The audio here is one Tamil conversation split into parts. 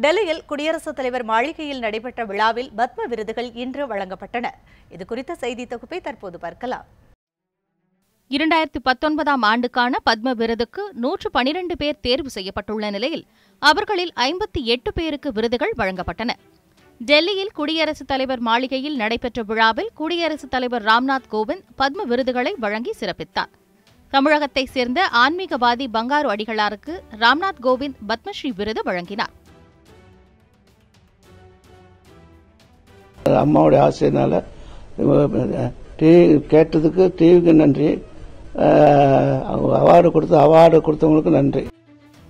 டெல்லியில் குடியரசுத் தலைவர் மாளிகையில் நடைபெற்ற விழாவில் பத்ம விருதுகள் இன்று வழங்கப்பட்டன. இது குறித்த செய்தி தொகுப்பை தற்போது பார்க்கலாம். இரண்டாயிரத்தி பத்தொன்பதாம் ஆண்டுக்கான பத்ம விருதுக்கு நூற்று பனிரெண்டு பேர் தேர்வு செய்யப்பட்டுள்ள நிலையில் அவர்களில் ஐம்பத்தி எட்டு பேருக்கு விருதுகள் வழங்கப்பட்டன. டெல்லியில் குடியரசுத் தலைவர் மாளிகையில் நடைபெற்ற விழாவில் குடியரசுத் தலைவர் ராம்நாத் கோவிந்த் பத்ம விருதுகளை வழங்கி சிறப்பித்தார். தமிழகத்தைச் சேர்ந்த ஆன்மீகவாதி பங்காரு அடிகளாருக்கு ராம்நாத் கோவிந்த் பத்மஸ்ரீ விருது வழங்கினார். அம்மாவுடைய ஆசையினால டிவி கேட்டதுக்கு டிவிக்கு நன்றி. அவார்டு கொடுத்து அவார்டு கொடுத்தவங்களுக்கு நன்றி.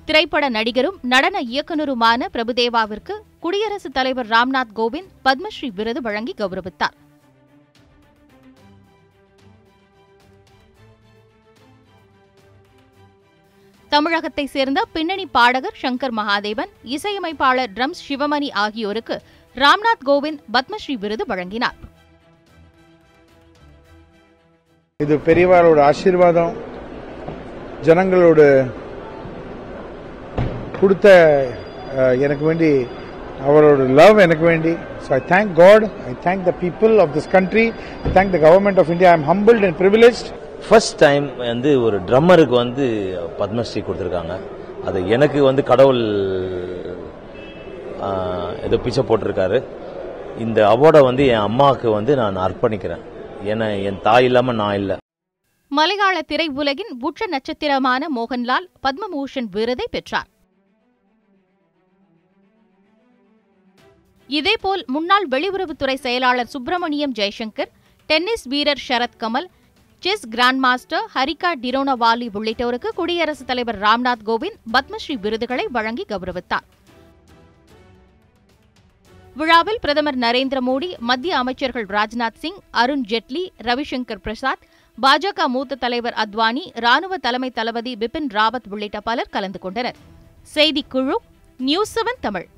திரைப்பட நடிகரும் நடன இயக்குநருமான பிரபுதேவாவிற்கு குடியரசுத் தலைவர் ராம்நாத் கோவிந்த் பத்மஸ்ரீ விருது வழங்கி கௌரவித்தார். தமிழகத்தைச் சேர்ந்த பின்னணி பாடகர் சங்கர் மகாதேவன் இசையமைப்பாளர் ட்ரம்ஸ் சிவமணி ஆகியோருக்கு ராம்நாத் கோவிந்த் பத்மஸ்ரீ விருது வழங்கினார். இது பெரியவாரோட ஆசீர்வாதம். ஜனங்களோட கொடுத்த எனக்கு வேண்டி அவரோட லவ் எனக்கு வேண்டி. So I thank God I thank the people of this country I thank the government of India I am humbled and privileged first time வந்து ஒரு ட்ரம்மருக்கு வந்து பத்மஸ்ரீ கொடுத்துருக்காங்க. அது எனக்கு வந்து கடவுள் ஏதோ பிச்சை போட்டிருக்காரு. இந்த அவார்டை வந்து என் அம்மாவுக்கு வந்து நான் அர்ப்பணிக்கிறேன். ஏன்னா என் தாய் இல்லாமல் நான் இல்லை. மலையாள திரையுலகின் உச்ச நட்சத்திரமான மோகன்லால் பத்மபூஷன் விருதை பெற்றார். இதேபோல் முன்னாள் வெளியுறவுத்துறை செயலாளர் சுப்பிரமணியம் ஜெய்சங்கர் டென்னிஸ் வீரர் Sharath Kamal chess grandmaster Harika Dronavalli உள்ளிட்டோருக்கு குடியரசுத் தலைவர் ராம்நாத் கோவிந்த் பத்மஸ்ரீ விருதுகளை வழங்கி கௌரவித்தார். விழாவில் பிரதமர் நரேந்திர மோடி மத்திய அமைச்சர்கள் ராஜ்நாத் சிங் அருண் ஜெட்லி ரவிசங்கர் பிரசாத் பாஜக மூத்த தலைவர் அத்வானி ராணுவ தலைமை தளபதி பிபின் ராவத் உள்ளிட்ட பலர் கலந்து கொண்டனர். செய்திக்குழு நியூஸ் செவன் தமிழ்.